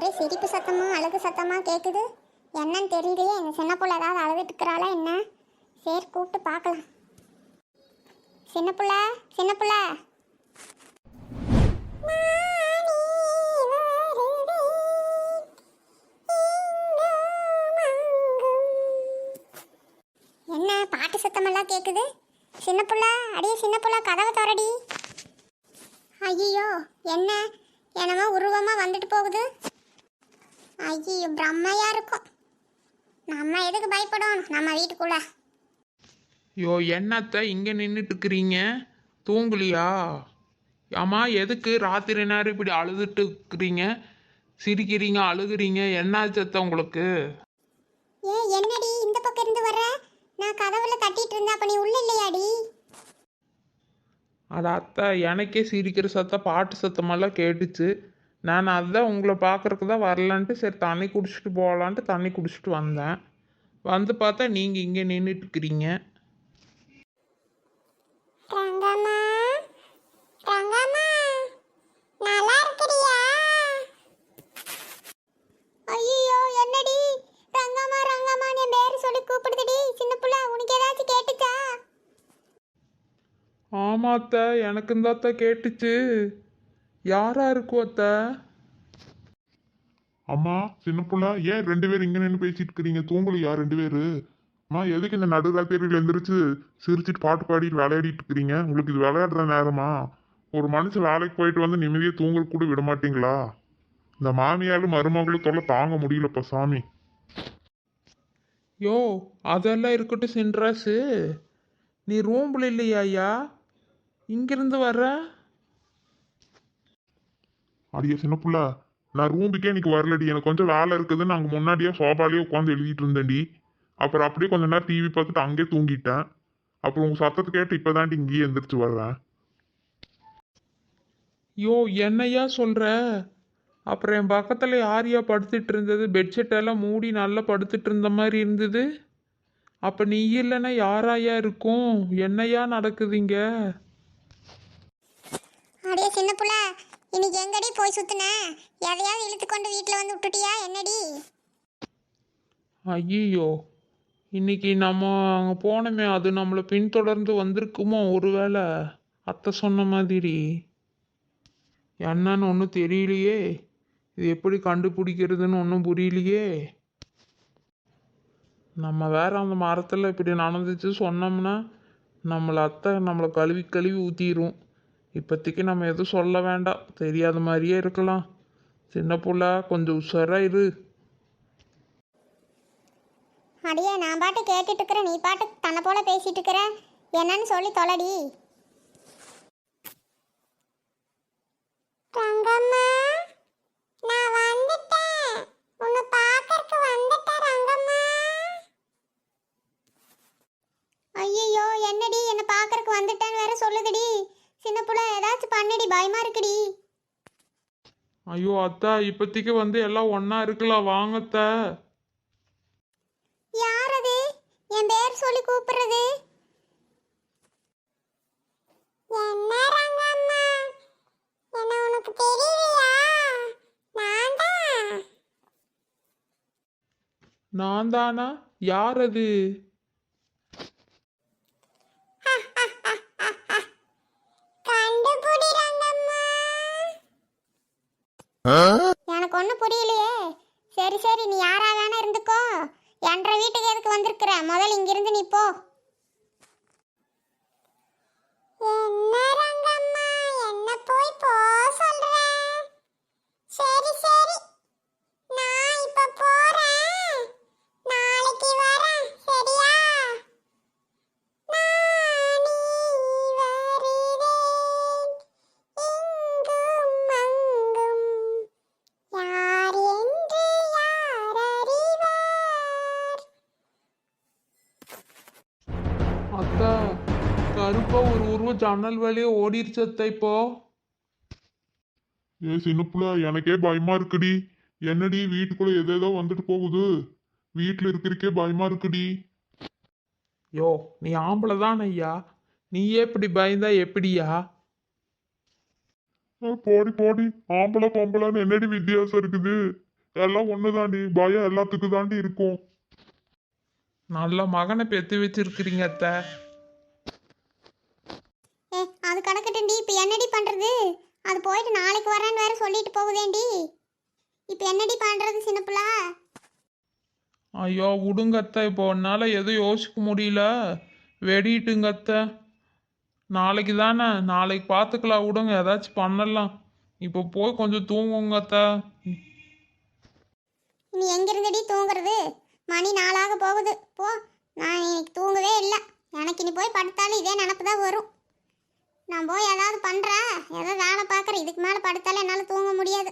ஒரே சிரிப்பு சத்தமா அழகு சத்தமா கேட்குது என்னன்னு தெரியலையே எங்கள் சின்ன பிள்ளை ஏதாவது அழுதுட்டு இருக்கிறாளா என்ன? சரி கூப்பிட்டு பார்க்கலாம். சின்ன புள்ள சின்ன புள்ள. என்ன பாட்டு சத்தமெல்லாம் கேட்குது சின்ன புள்ள அடியே சின்ன புள்ள கதவை தரடி ஐயோ என்ன? என்னமோ உருவமாக வந்துட்டு போகுது. ஐயோ பிரம்மையா இருக்கும். நம்ம எதுக்கு பயப்படணும்? நம்ம வீட்டுக்குள்ள. யோ என்னத்த இங்கே நின்றுட்டு இருக்கிறீங்க தூங்கலையா? ஆமா எதுக்கு ராத்திரி நேரம் இப்படி அழுதுட்டு இருக்கிறீங்க சிரிக்கிறீங்க அழுகுறீங்க. என்னாச்சத்த உங்களுக்கு? ஏ என்னடி? இந்த பக்கம் இருந்து வர்ற? நான் கதவுல தட்டிட்டு இருந்தா அப்ப நீ உள்ள இல்லையாடி? அது அத்தை எனக்கே சிரிக்கிற சத்தம் பாட்டு சத்தமெல்லாம் கேட்டுச்சு. நான் அதான் உங்களை பார்க்கறக்கு தான் வரலான்ட்டு சரி தண்ணி குடிச்சிட்டு போகலான்ட்டு தண்ணி குடிச்சிட்டு வந்தேன். வந்து பார்த்தா நீங்கள் இங்கே நின்றுட்டு இருக்கிறீங்க. புள்ள உனக்கு ஏதாச்சும் கேட்டுச்சா. யாரா இருக்கும் அத்தை அம்மா சின்ன புள்ள ஏன் ரெண்டு பேரும் இங்க நின்று பேசிட்டு இருக்கிறீங்க தூங்கலையா ரெண்டு பேரு? அம்மா எதுக்கு இந்த நடுராத்திரியில் எந்திரிச்சு சிரிச்சிட்டு பாட்டு பாடிட்டு விளையாடிட்டு இருக்கிறீங்க உங்களுக்கு இது விளையாடுற நேரமா? ஒரு மனுஷன் வேலைக்கு போயிட்டு வந்து நிம்மதியாக தூங்க கூட விட மாட்டீங்களா? இந்த மாமியாரும் மருமகளும் தொல்லை தாங்க முடியலப்பா சாமி. யோ அதெல்லாம் இருக்கட்டும் சின்ராசு. நீ ரூம்பில் இல்லையா ஐயா? இங்கிருந்து வர்ற? அடியே சின்ன புள்ள. நான் ரூமுக்கே இன்னைக்கு வரலடி. எனக்கு கொஞ்சம் வேலை இருக்குதுன்னு அங்கே முன்னாடியே சோபாலேயே உட்காந்து எழுதிட்டு இருந்தேன்டி. அப்புறம் அப்படியே கொஞ்ச நேரம் டிவி பார்த்துட்டு அங்கேயே தூங்கிட்டேன். அப்புறம் உங்கள் சத்தத்தை கேட்டு இப்போதாண்டி இங்கேயே எந்திரிச்சு வர்றேன். யோ என்னையா சொல்ற? அப்புறம் என் பக்கத்தில் யாரையா படுத்துட்டு இருந்தது. பெட்ஷீட் எல்லாம் மூடி நல்லா படுத்துட்டு இருந்த மாதிரி இருந்தது. அப்போ நீ இல்லைன்னா யாராயா இருக்கும்? என்னையா நடக்குதுங்க அடியே சின்ன புள்ள. இன்னைக்கு எங்கடி போய் சுத்துன? எதையாவது இழுத்து கொண்டு வீட்டில் வந்து விட்டுட்டியா? என்னடி? ஐயோ இன்னைக்கு நம்ம அங்கே போனோமே அது நம்மளை பின்தொடர்ந்து வந்திருக்குமோ ஒருவேளை? அத்தை சொன்ன மாதிரி என்னன்னு ஒன்றும் தெரியலையே. இது எப்படி கண்டுபிடிக்கிறதுன்னு ஒன்றும் புரியலையே. நம்ம வேற அந்த மரத்தில் இப்படி நடந்துச்சு சொன்னோம்னா நம்மளை அத்தை நம்மளை கழுவி கழுவி ஊற்றிடும் இப்போதைக்கு நம்ம எதுவும் சொல்ல வேண்டாம். தெரியாத மாதிரியே இருக்கலாம். சின்ன புள்ள கொஞ்சம் உஷாராக இரு. அடியே நான் பாட்டு கேட்டுட்டு இருக்கிறேன் நீ பாட்டு தன்னை போல பேசிட்டு இருக்கிற என்னன்னு சொல்லி தொலடி. தங்கம்மா நான் வந்துட்டேன் உன்னை பார்க்கறதுக்கு வந்துட்டேன் ரங்கம்மா ஐயோ என்னடி என்னை பார்க்கறதுக்கு வந்துட்டேன்னு வேற சொல்லுதுடி சின்ன புள்ள ஏதாச்சும் பண்ணிடி பயமா இருக்குடி ஐயோ அத்தா இப்போதைக்கு வந்து எல்லாம் ஒன்றா இருக்கலாம் வாங்கத்த யார் அது என் பேர் சொல்லி கூப்பிடுறது. என்ன ரங்கம்மா? என்ன உனக்கு தெரியலையா? நான் தான்? நான் தானா? யார் அது கண்டுபிடி ரங்கம்மா எனக்கு ஒன்றும் புரியலையே சரி நீ யாராக வேணா இருந்துக்கோ. என்ற வீட்டுக்கு எதுக்கு வந்திருக்கிற? முதல்ல இங்கிருந்து நீ போ. போய் போ சரி சரி. நான் இப்ப போறேன். நாளைக்கு கருப்பா ஒரு உருவம் ஜன்னல் வழியே ஓடிருச்சு அத்தை இப்போ. ஏ சின்ன புள்ள எனக்கே பயமா இருக்குடி. என்னடி வீட்டுக்குள்ள எதேதோ வந்துட்டு போகுது. வீட்டில் இருக்கிறக்கே பயமா இருக்குடி. யோ நீ ஆம்பளை தான் ஐயா. நீயே இப்படி பயந்தா எப்படியா? ஆ, போடி போடி. ஆம்பளை பொம்பளைன்னு என்னடி வித்தியாசம் இருக்குது? எல்லாம் ஒண்ணுதாண்டி. பயம் எல்லாத்துக்கு தாண்டி இருக்கும். நல்ல மகனை பெற்று வச்சிருக்கிறீங்க அத்தை. அது கிடக்கட்டும்டி இப்போ என்னடி பண்ணுறது அது போயிட்டு நாளைக்கு வரேன்னு வேற சொல்லிட்டு போகுதேண்டி இப்போ என்னடி பண்ணுறது சின்ன பிள்ளை ஐயோ விடுங்க அத்தை. இப்போ என்னால் எதுவும் யோசிக்க முடியல. வெடிட்டுங்க அத்தை. நாளைக்கு தானே? நாளைக்கு பார்த்துக்கலாம் விடுங்க. ஏதாச்சும் பண்ணலாம். இப்போ போய் கொஞ்சம் தூங்குங்க அத்தை. நீ எங்கிருந்தடி தூங்குறது? மணி நாளாக போகுது. போ. நான் இன்னைக்கு தூங்கவே இல்லை. எனக்கு இனி போய் படுத்தாலும் இதே நினப்பு தான் வரும். நான் போய் ஏதாவது பண்ணுறேன் ஏதோ வேலை பார்க்குறேன். இதுக்கு மேலே படுத்தாலும் என்னால் தூங்க முடியாது.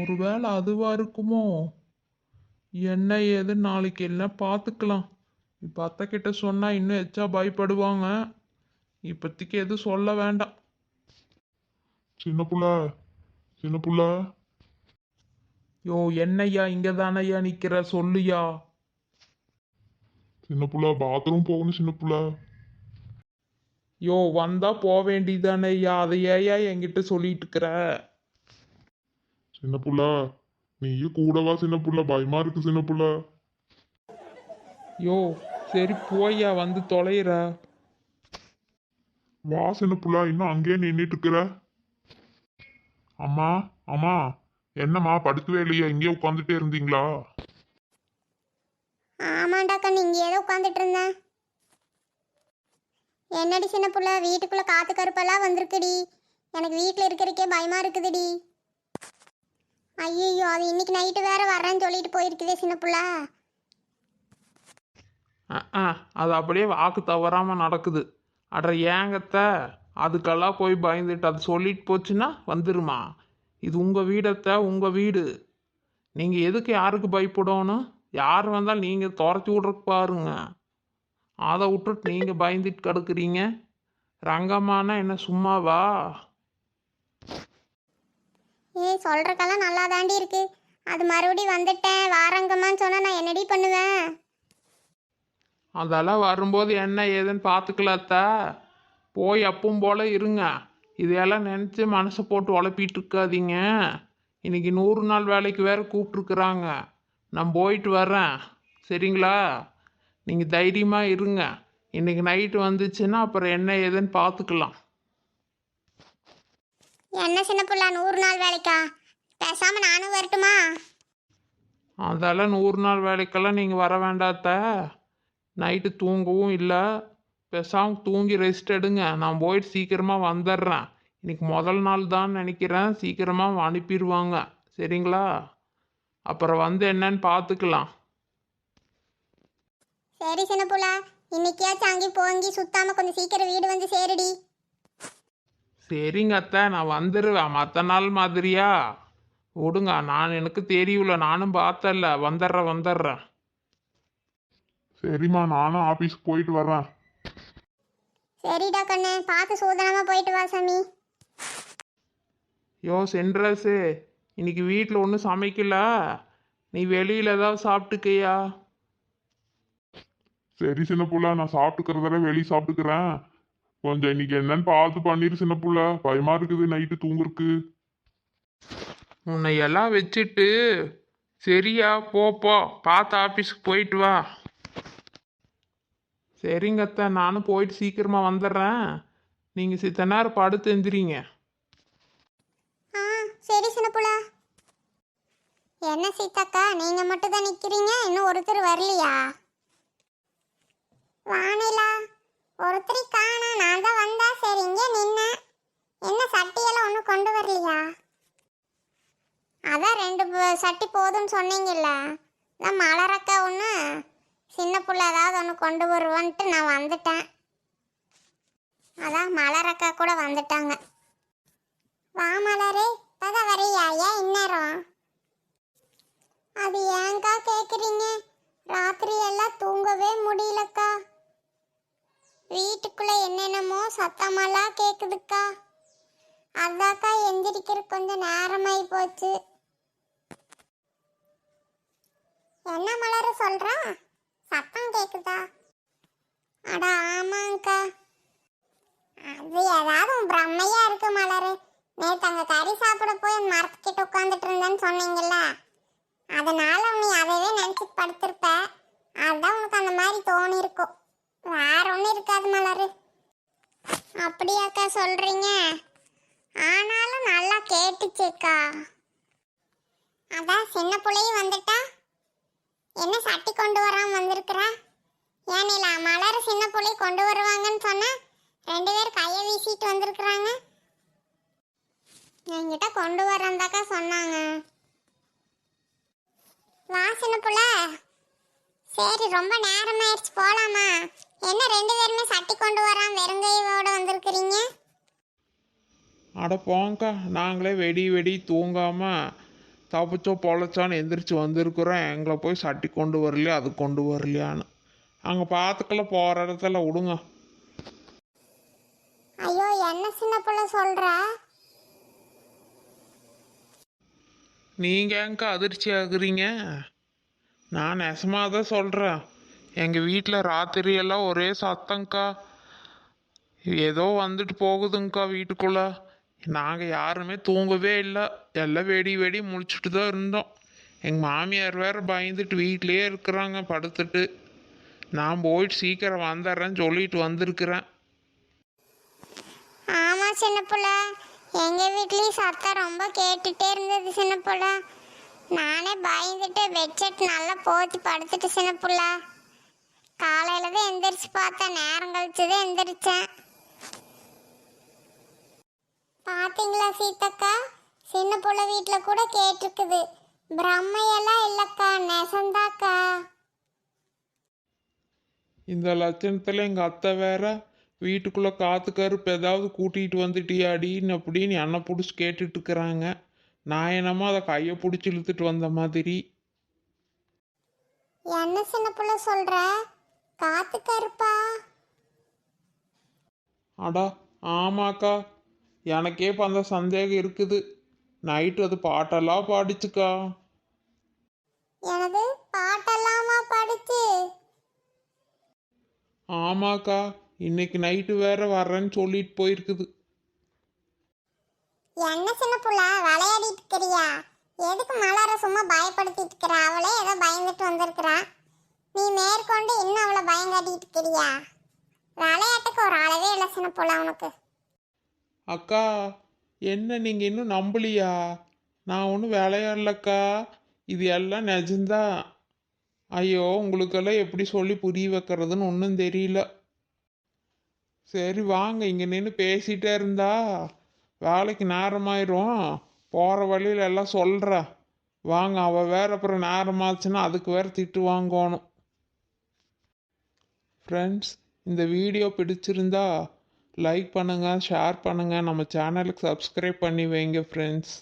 ஒருவேளை அதுவா இருக்குமோ? என்ன ஏது நாளைக்கு எல்லாம் பார்த்துக்கலாம். இப்போ அத்தை கிட்ட சொன்னால் இன்னும் எச்சா பயப்படுவாங்க. இப்போதைக்கு எதுவும் சொல்ல வேண்டாம். சின்ன புள்ள சின்ன புள்ள. யோ என்னய்யா இங்கே தானையா நிற்கிற சொல்லுயா. சின்ன புள்ள பாத்ரூம் போகணும் சின்ன புள்ள. யோ வந்தா போக வேண்டியதானேய்யா அதை ஏயா என்கிட்ட சொல்லிட்டு இருக்கிற சின்ன புள்ள நீயும் கூடவா சின்ன புள்ள பயமா இருக்கு சின்ன புள்ள யோ சரி போய்யா வந்து தொலைகிற வா சின்ன புள்ள இன்னும் அங்கேயே நின்றுட்டு இருக்கிற அம்மா அம்மா என்னம்மா படுக்கவே இல்லையா? இங்கேயே உட்காந்துட்டே இருந்தீங்களா? ஆமாண்டாக்கா நீங்கள் ஏதோ உட்காந்துட்டு இருந்தேன் என்னடி சின்ன புள்ள வீட்டுக்குள்ளே காற்று கருப்பெல்லாம் வந்திருக்குடி. எனக்கு வீட்டில் இருக்கிறதுக்கே பயமாக இருக்குதுடி. ஐயோ அது இன்னைக்கு நைட்டு வேற வரேன்னு சொல்லிட்டு போயிருக்குதே சின்ன புள்ள. ஆ அது அப்படியே வாக்கு தவறாமல் நடக்குது. அட ஏங்கத்த அதுக்கெல்லாம் போய் பயந்துட்டு அது சொல்லிட்டு போச்சுன்னா வந்துருமா? இது உங்கள் வீடத்த உங்கள் வீடு. நீங்கள் எதுக்கு யாருக்கு பயப்படணும்? யார் வந்தால் நீங்கள் துரத்தி விட்றக்கு பாருங்க. அதை விட்டுட்டு நீங்கள் பயந்துட்டு கிடக்குறீங்க? ரங்கம்மானா என்ன சும்மாவா? ஏய் சொல்கிறக்கெல்லாம் நல்லா தாண்டி இருக்கு. அது மறுபடியும் வந்துட்டேன். வாரங்கம்மான்னு சொன்னால் நான் என்னடி பண்ணுவேன்? அதெல்லாம் வரும்போது என்ன ஏதுன்னு பார்த்துக்கலாத்த போய் அப்பவும் போல இருங்க. இதையெல்லாம் நினச்சி மனசை போட்டு உழப்பிட்டு இருக்காதீங்க. இன்னைக்கு நூறு நாள் வேலைக்கு வேற கூப்பிட்ருக்குறாங்க நான் போயிட்டு வர்றேன். சரிங்களா? நீங்கள் தைரியமாக இருங்க. இன்னைக்கு நைட்டு வந்துச்சுன்னா அப்புறம் என்ன ஏதுன்னு பார்த்துக்கலாம். என்ன சின்ன புள்ள நூறு நாள் வேலைக்கா? பேசாமல் நானும் வரட்டுமா? அதெல்லாம் நூறு நாள் வேலைக்கெல்லாம் நீங்கள் வர வேண்டாத்த. நைட்டு தூங்கவும் இல்லை. பேசாமல் தூங்கி ரெஸ்ட் எடுங்க. நான் போயிட்டு சீக்கிரமாக வந்துடுறேன். இன்னைக்கு முதல் நாள் தான் நினைக்கிறேன். சீக்கிரமாக அனுப்பிடுவாங்க. சரிங்களா? அப்புறம் வந்து என்னன்னு பார்த்துக்கலாம். சரி சின்ன புள்ள இன்னைக்கியாச்சும் அங்கேயும் போங்கி சுத்தாமல் கொஞ்சம் சீக்கிரம் வீடு வந்து சேருடி. சரிங்க அத்தை நான் வந்துடுவேன் மற்ற நாள் மாதிரியா? விடுங்க நான் எனக்கு தெரியல நானும் பார்த்தல வந்துடுறேன் வந்துடுறேன். சரிம்மா நானும் ஆபீஸ்க்கு போயிட்டு வர்றேன். சரிடா கண்ணு பார்த்து சூதனமாக போயிட்டு வா சாமி. யோ சென்ட்ரஸு இன்னைக்கு வீட்டில் ஒன்றும் சமைக்கல. நீ வெளியில் ஏதாவது சாப்பிட்டுக்கையா? சரி சின்ன புள்ள நான் சாப்பிட்டுக்கிறதெல்லாம் வெளியே சாப்பிட்டுக்கிறேன். கொஞ்சம் இன்னைக்கு என்னன்னு பார்த்து பண்ணிரு சின்ன புள்ள. பயமா இருக்குது நைட்டு தூங்குறக்கு உன்னை எல்லாம் வச்சுட்டு சரியா போ போ. பார்த்து ஆஃபீஸ்க்கு போயிட்டு வா. சரிங்க அத்தை. நானும் போயிட்டு சீக்கிரமாக வந்துடுறேன். நீங்கள் சித்த நேரம் படுத்து எந்திரிங்க. ஆ சரி சின்ன புள்ள. என்ன சீதாக்கா நீங்கள் மட்டும் தான் நிற்கிறீங்க இன்னும் ஒருத்தர் வரலையா? வானிலா. ஒருத்தரை காணா நான் தான் வந்தா சரி இங்கே நின்னேன் என்ன சட்டியெல்லாம் ஒன்றும் கொண்டு வரலையா? அதான் ரெண்டு சட்டி போதும்னு சொன்னீங்கல்ல. அதான் மலரக்கா ஒன்று சின்ன புள்ள ஏதாவது ஒன்று கொண்டு வருவான்ட்டு நான் வந்துட்டேன். அதான் மலரக்கா கூட வந்துட்டாங்க. வா மலரே இப்போதான் வரையா ஏன் இந்நேரம் அது ஏன்க்கா கேக்குறீங்க ராத்திரி எல்லாம் தூங்கவே முடியலக்கா வீட்டுக்குள்ள என்னென்னமோ சத்தமெல்லாம் கேக்குதுக்கா. அதாக்கா எந்திரிக்கிற கொஞ்சம் நேரமாயி போச்சு. என்ன மலர் சொல்றா? சத்தம் கேட்குதா அட ஆமாங்க்கா அது ஏதாவது உன் பிரம்மையா இருக்கு மலரு. நேற்று அங்கே கறி சாப்பிட போய் மரத்துக்கிட்ட உட்காந்துட்டு இருந்தேன்னு சொன்னீங்கல்ல. அதனால நீ அதவே நினச்சி படுத்திருப்ப. அதுதான் உனக்கு அந்த மாதிரி தோணி இருக்கும் வேற ஒன்றும் இருக்காது மலரு. அப்படியாக்கா சொல்றீங்க? ஆனாலும் நல்லா கேட்டுச்சுக்கா. அதான் சின்ன பிள்ளையும் வந்துட்டா. என்ன சட்டி கொண்டு வராம வந்திருக்கிறா? ஏனில மலர் சின்ன பிள்ளை கொண்டு வருவாங்கன்னு சொன்னா ரெண்டு பேரும் கையை வீசிட்டு வந்திருக்கிறாங்க. என்கிட்ட கொண்டு வரந்தாக்கா சொன்னாங்க. வா சின்ன பிள்ளை. சரி ரொம்ப நேரம் ஆயிடுச்சு போலாமா? என்ன ரெண்டு பேருமே சட்டி கொண்டு வராம வெறுங்கையோட வந்திருக்கிறீங்க? அட போங்கக்கா நாங்களே வெடி வெடி தூங்காம தப்பிச்சோ பொழைச்சோன்னு எந்திரிச்சு வந்திருக்கிறோம். எங்களை போய் சட்டி கொண்டு வரலையா அது கொண்டு வரலையான்னு. அங்கே பார்த்துக்கல போகிற இடத்துல விடுங்க. ஐயோ என்ன சின்ன புள்ள சொல்ற? நீங்கள் ஏங்கா அதிர்ச்சி ஆகுறீங்க? நான் நெசமாக தான் சொல்கிறேன் எங்கள் வீட்டில் ராத்திரியெல்லாம் ஒரே சத்தங்க்கா ஏதோ வந்துட்டு போகுதுங்க்கா வீட்டுக்குள்ளே. நாங்கள் யாருமே தூங்கவே இல்லை. எல்லாம் வெடி வெடி முழிச்சிட்டு தான் இருந்தோம். எங்கள் மாமியார் வேறு பயந்துட்டு வீட்டிலே இருக்கிறாங்க படுத்துட்டு. நான் போயிட்டு சீக்கிரம் வந்துடுறேன்னு சொல்லிட்டு வந்திருக்கிறேன். ஆமாம் சின்ன பிள்ளை. எங்கள் வீட்லேயும் சத்தம் ரொம்ப கேட்டுகிட்டே இருந்தது சின்ன பிள்ளை. நானே பயந்துட்டு பெட்ஷீட் நல்லா போத்தி படுத்துட்டு சின்ன புள்ள. காலையில தான் எந்திரிச்சு பார்த்தேன் நேரம் கழிச்சு தான் எந்திரிச்சேன். பாத்தீங்களா சீத்தக்கா சின்ன புள்ள வீட்டில் கூட கேட்டிருக்குது. பிரம்மையெல்லாம் இல்லைக்கா நெசந்தாக்கா. இந்த லட்சணத்தில் எங்கள் அத்தை வேற வீட்டுக்குள்ளே காத்து கருப்பு ஏதாவது கூட்டிகிட்டு வந்துட்டியாடின்னு அப்படின்னு என்னை பிடிச்சி கேட்டுட்டு இருக்கிறாங்க. நான் என்னமோ அதை கையை பிடிச்சி இழுத்துட்டு வந்த மாதிரி. என்ன சின்ன புள்ள சொல்ற? காத்து கருப்பா? அடா ஆமாக்கா. எனக்கே இப்போ அந்த சந்தேகம் இருக்குது. நைட்டு அது பாட்டெல்லாம் பாடிச்சுக்கா. எனது பாட்டெல்லாமா படிச்சு? ஆமாக்கா இன்னைக்கு நைட்டு வேற வர்றேன்னு சொல்லிட்டு போயிருக்குது. என்ன சின்ன புள்ள விளையாடிட்டு இருக்கிறியா? எதுக்கு மலர சும்மா பயப்படுத்திட்டு இருக்கிற? அவளே ஏதோ பயந்துட்டு வந்திருக்கிறா. நீ மேற்கொண்டு இன்னும் அவளை பயங்காட்டிட்டு இருக்கிறியா? விளையாட்டுக்கு ஒரு அளவே இல்லை சின்ன புள்ள உனக்கு. அக்கா என்ன நீங்கள் இன்னும் நம்பலையா? நான் ஒன்றும் விளையாடலக்கா. இது எல்லாம் நிஜம்தான் ஐயோ உங்களுக்கெல்லாம் எப்படி சொல்லி புரிய வைக்கிறதுன்னு ஒன்றும் தெரியல. சரி வாங்க இங்கே நின்று பேசிகிட்டே இருந்தா. வேலைக்கு நேரமாயிரும். போகிற வழியில எல்லாம் சொல்கிற வாங்க அவள் வேற அப்புறம் நேரமாச்சுன்னா அதுக்கு வேறு திட்டு வாங்கணும். ஃப்ரெண்ட்ஸ் இந்த வீடியோ பிடிச்சிருந்தா லைக் பண்ணுங்கள் ஷேர் பண்ணுங்கள் நம்ம சேனலுக்கு சப்ஸ்கிரைப் பண்ணி வைங்க ஃப்ரெண்ட்ஸ்